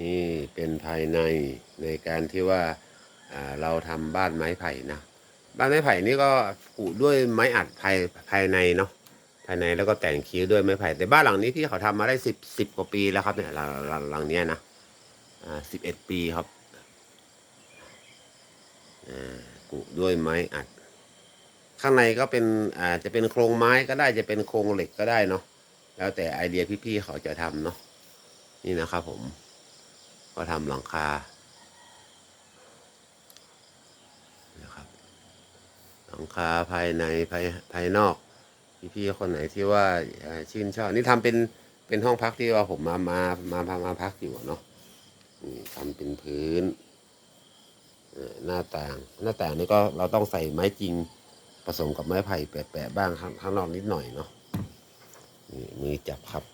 นี่เป็นภายในในการที่ว่าเราทำบ้านไม้ไผ่นะบ้านไม้ไผ่นี่ก็กุด้วยไม้อัดภายภายในเนาะภายในแล้วก็แต่งคิ้วด้วยไม้ไผ่แต่บ้านหลังนี้พี่เขาทำมาได้สิบสิบกว่าปีแล้วครับเนี่ยหลังหลังหลังเนี้ยนะอ่าสิบเอ็ดปีครับอ่ากุด้วยไม้อัด ข้างในก็เป็นอ่าจะเป็นโครงไม้ก็ได้จะเป็นโครงเหล็กก็ได้เนาะแล้วแต่ไอเดียพี่ๆเขาจะทำเนาะนี่นะครับผม ก็ทำหลังคานะครับหลังคาภายในภายภายนอก พี่ๆคนไหนที่ว่าชื่นชอบนี่ทำเป็นเป็นห้องพักที่ว่าผมมามามามามาพักอยู่เนาะทำเป็นพื้นหน้าต่าง หน้าต่างนี่ก็เราต้องใส่ไม้จริงผสมกับไม้ไผ่แปะๆบ้างข้างข้งนอกนิดหน่อยเนาะนี่มือจับครับ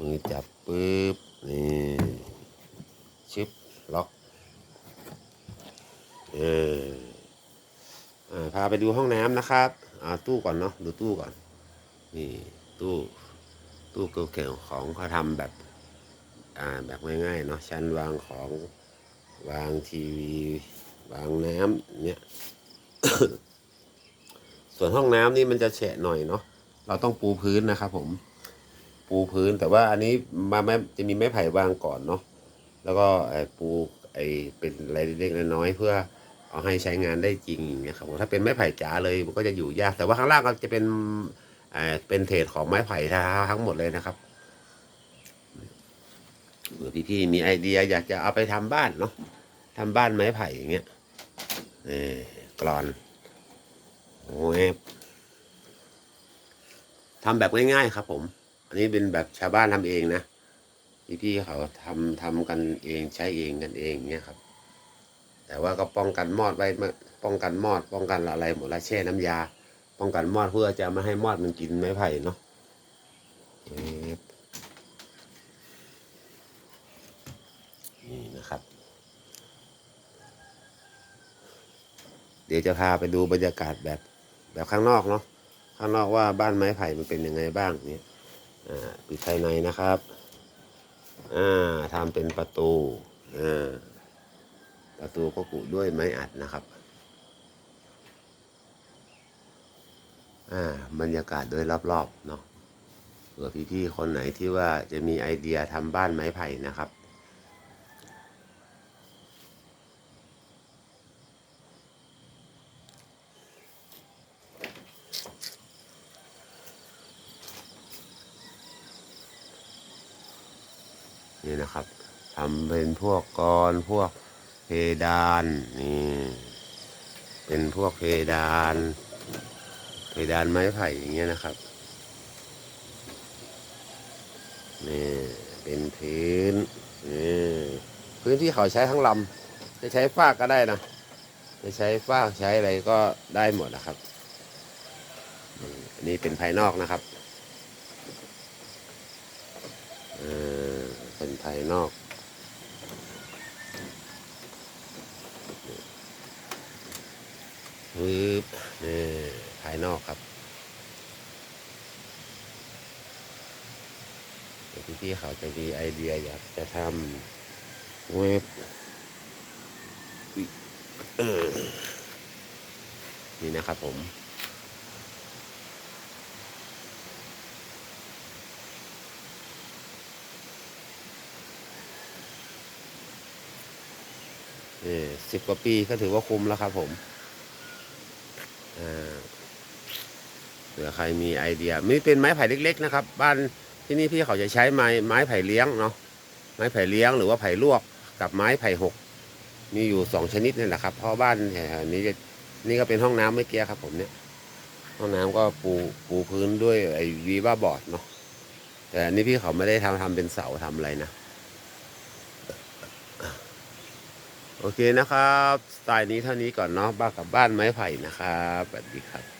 มือจับปุ๊บนี่ ชิปล็อกเอออ่าพาไปดูห้องน้ำนะครับอ่าตู้ก่อนเนาะดูตู้ก่อน นี่ตู้ตู้เก่าๆของเขาทำแบบอ่าแบบง่ายๆเนาะชั้นวางของวางทีวี วางน้ำเนี่ยส่วนห้องน้ำนี่มันจะแฉะหน่อยเนาะเราต้องปูพื้นนะครับผม ปูพื้นแต่ว่าอันนี้มาแม่จะมีไม้ไผ่วางก่อนเนาะ แล้วก็ปูไอ้เป็นอะไรเล็กๆน้อยๆเพื่อเอาให้ใช้งานได้จริงอย่างเงี้ยครับถ้าเป็นไม้ไผ่จ๋าเลยมันก็จะอยู่ยากแต่ว่าข้างล่างก็จะเป็นเอ่อเป็นเศษของไม้ไผ่ทั้งหมดเลยนะครับเผื่อพี่ๆมีไอเดียอยากจะเอาไปทำบ้านเนาะทำบ้านไม้ไผ่อย่างเงี้ยเออกรอนโอ้ยทำแบบง่ายๆครับผม อันนี้เป็นแบบชาวบ้านทำเองนะ พี่เขาทำทำกันเองใช้เองกันเองเนี่ยครับ แต่ว่าก็ป้องกันมอดไว้มาป้องกันมอด ป้องกันอะไรหมดละแช่น้ำยา ป้องกันมอดเพื่อจะไม่ให้มอดมันกินไม้ไผ่เนาะเอ๊ะนี่นะครับ เดี๋ยวจะพาไปดูบรรยากาศแบบแบบข้างนอกเนาะข้างนอกว่าบ้านไม้ไผ่มันเป็นยังไงบ้างเนี่ยอ่าปิดภายในนะครับ อ่าทำเป็นประตูอ่าประตูก็กุด้วยไม้อัดนะครับอ่าบรรยากาศโดยรอบๆเนาะเผื่อพี่ๆคนไหนที่ว่าจะมีไอเดียทำบ้านไม้ไผ่นะครับ นี่นะครับทำเป็นพวกกรพวกเพดานนี่เป็นพวกเพดาน เพดานไม้ไผ่อย่างเงี้ยนะครับนี่เป็นพื้นนี่พื้นที่เขาใช้ทั้งลำจะใช้ฟากก็ได้นะจะใช้ฟากใช้อะไรก็ได้หมดนะครับนี่อันนี้เป็นภายนอกนะครับ เออเป็นภายนอกปึ๊บนี่ภายนอกครับเดี๋ยวพี่ๆเขาจะมีไอเดียอยากจะทำเว็บนี่นะครับผม สิบกว่าปีก็ถือว่าคุ้มแล้วครับผมเผื่อใครมีไอเดียนี่เป็นไม้ไผ่เล็ก ๆ นะครับ บ้านที่นี่พี่เขาจะใช้ไม้ไม้ไผ่เลี้ยงเนาะไม้ไผ่เลี้ยงหรือว่าไผ่ลวกกับไม้ไผ่หก มีอยู่สองชนิดนี่แหละครับเพราะบ้านแถวนี้จะนี่ก็เป็นห้องน้ำเมื่อกี้ครับ ผมเนี่ย ห้องน้ำก็ปูปูพื้นด้วยไอ้วีบ้าบอร์ดเนาะแต่อันนี้พี่เขาไม่ได้ทำทำเป็นเสาทำอะไรนะ โอเคนะครับ สไตล์นี้เท่านี้ก่อนเนาะบ้านกับบ้านไม้ไผ่นะครับสวัสดีครับ